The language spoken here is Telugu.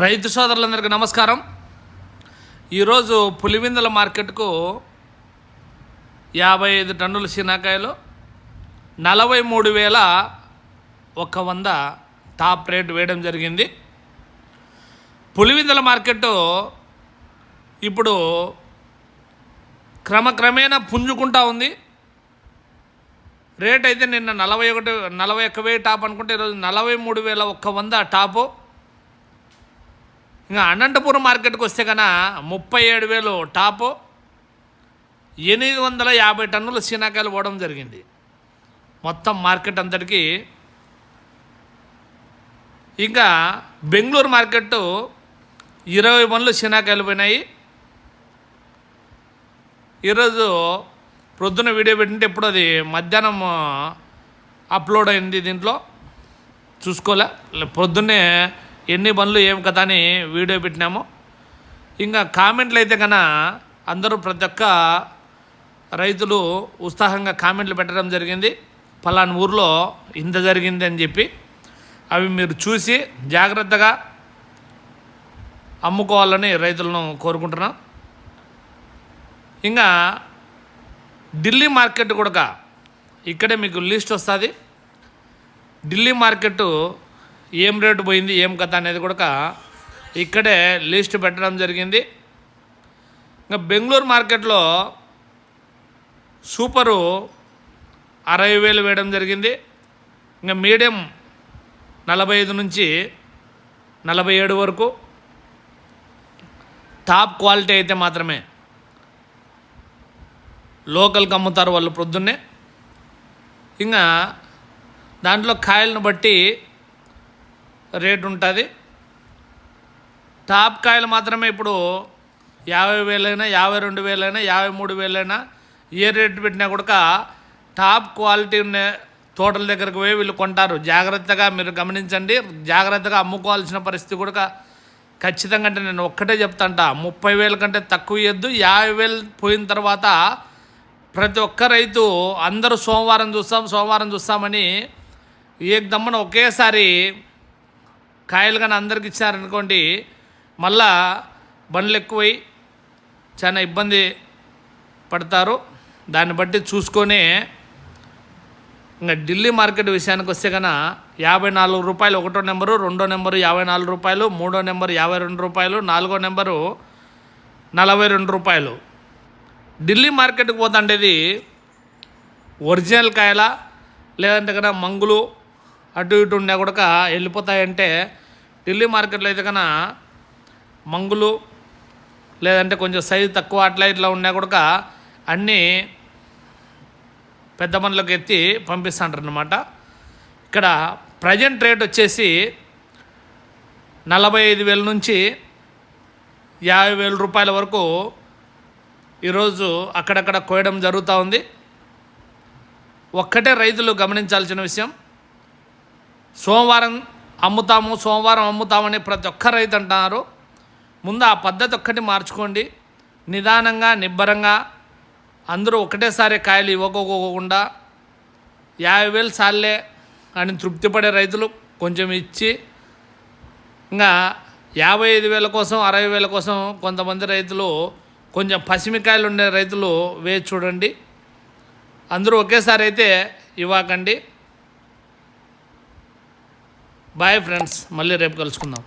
రైతు సోదరులందరికీ నమస్కారం. ఈరోజు పులివిందల మార్కెట్కు యాభై ఐదు టన్నుల శీనాకాయలు నలభై మూడు వేల ఒక వంద టాప్ రేట్ వేయడం జరిగింది. పులివిందల మార్కెట్ ఇప్పుడు క్రమక్రమేణా పుంజుకుంటా ఉంది. రేట్ అయితే నిన్న నలభై ఒకటి నలభై ఒక్క వెయ్యి టాప్ అనుకుంటే ఈరోజు నలభై మూడు వేల ఒక్క వంద టాపు. ఇంకా అనంతపురం మార్కెట్కి వస్తే కన్నా ముప్పై ఏడు వేలు టాపు ఎనిమిది వందల యాభై టన్నుల శీనాకాయలు పోవడం జరిగింది. మొత్తం మార్కెట్ అంతటికి ఇంకా బెంగళూరు మార్కెట్ ఇరవై పనులు శీనాకాయలు పోయినాయి. ఈరోజు ప్రొద్దున వీడియో పెట్టింటే ఇప్పుడు అది మధ్యాహ్నం అప్లోడ్ అయింది దీంట్లో. చూసుకోలే. పొద్దున్నే ఎన్ని బండ్లు ఏం కథ అని వీడియో పెట్టినాము. ఇంకా కామెంట్లు అయితే కన్నా అందరూ ప్రతి ఒక్క రైతులు ఉత్సాహంగా కామెంట్లు పెట్టడం జరిగింది. పలానా ఊర్లో ఇంత జరిగింది అని చెప్పి అవి మీరు చూసి జాగ్రత్తగా అమ్ముకోవాలని రైతులను కోరుకుంటున్నాం. ఇంకా ఢిల్లీ మార్కెట్ కూడా ఇక్కడే మీకు లిస్ట్ వస్తుంది. ఢిల్లీ మార్కెట్ ఏం రేటు పోయింది ఏం కథ అనేది కూడా ఇక్కడే లిస్ట్ పెట్టడం జరిగింది. ఇంకా బెంగళూరు మార్కెట్లో సూపరు అరవై వేలు వేయడం జరిగింది. ఇంకా మీడియం నలభై ఐదు నుంచి నలభై ఏడు వరకు. టాప్ క్వాలిటీ అయితే మాత్రమే. లోకల్కి అమ్ముతారు వాళ్ళు ప్రొద్దున్నే. ఇంకా దాంట్లో కాయలను బట్టి రేటు ఉంటుంది. టాప్ కాయలు మాత్రమే ఇప్పుడు యాభై వేలైనా యాభై రెండు వేలైనా యాభై మూడు వేలైనా ఏ రేటు పెట్టినా కూడా టాప్ క్వాలిటీ ఉన్న తోటల దగ్గరకు పోయి వీళ్ళు కొంటారు. జాగ్రత్తగా మీరు గమనించండి. జాగ్రత్తగా అమ్ముకోవాల్సిన పరిస్థితి కూడా ఖచ్చితంగా అంటే నేను ఒక్కటే చెప్తాంట. ముప్పై వేల కంటే తక్కువ ఇవ్వద్దు యాభై వేలు పోయిన తర్వాత ప్రతి ఒక్క రైతు అందరూ సోమవారం చూస్తాం సోమవారం చూస్తామని ఏకదమ్మన ఒకేసారి కాయలు కానీ అందరికి ఇచ్చారనుకోండి మళ్ళా బండ్లు ఎక్కువై చాలా ఇబ్బంది పడతారు. దాన్ని బట్టి చూసుకొని ఇంకా ఢిల్లీ మార్కెట్ విషయానికి వస్తే కన్నా యాభై నాలుగు రూపాయలు ఒకటో నెంబరు రెండో నెంబరు యాభై నాలుగు రూపాయలు మూడో నెంబరు యాభై రెండు రూపాయలు నాలుగో నెంబరు నలభై రెండు రూపాయలు. ఢిల్లీ మార్కెట్కి పోతుండేది ఒరిజినల్ కాయల లేదంటే కన్నా మంగులు అటు ఇటు ఉండే కూడా వెళ్ళిపోతాయంటే ఢిల్లీ మార్కెట్లో అయితే కన్నా మంగులు లేదంటే కొంచెం సైజు తక్కువ అట్లా ఇట్లా ఉన్నా కూడా అన్నీ పెద్ద పనులకు ఎత్తి పంపిస్తుంటారు అనమాట ఇక్కడ ప్రజెంట్ రేట్ వచ్చేసి నలభై ఐదు వేల నుంచి యాభై వేల రూపాయల వరకు ఈరోజు అక్కడక్కడ కోయడం జరుగుతూ ఉంది. ఒక్కటే రైతులు గమనించాల్సిన విషయం సోమవారం అమ్ముతాము సోమవారం అమ్ముతామని ప్రతి ఒక్క రైతు అంటున్నారు. ముందు ఆ పద్ధతి ఒక్కటి మార్చుకోండి. నిదానంగా నిబ్బరంగా అందరూ ఒకటేసారి కాయలు ఇవ్వకోకుండా యాభై వేలు సార్లే అని తృప్తిపడే రైతులు కొంచెం ఇచ్చి ఇంకా యాభై ఐదు వేల కోసం అరవై వేల కోసం కొంతమంది రైతులు కొంచెం పసిమికాయలు ఉండే రైతులు వేచి చూడండి. అందరూ ఒకేసారి అయితే ఇవ్వకండి. బాయ్ ఫ్రెండ్స్ మళ్ళీ రేపు కలుసుకుందాం.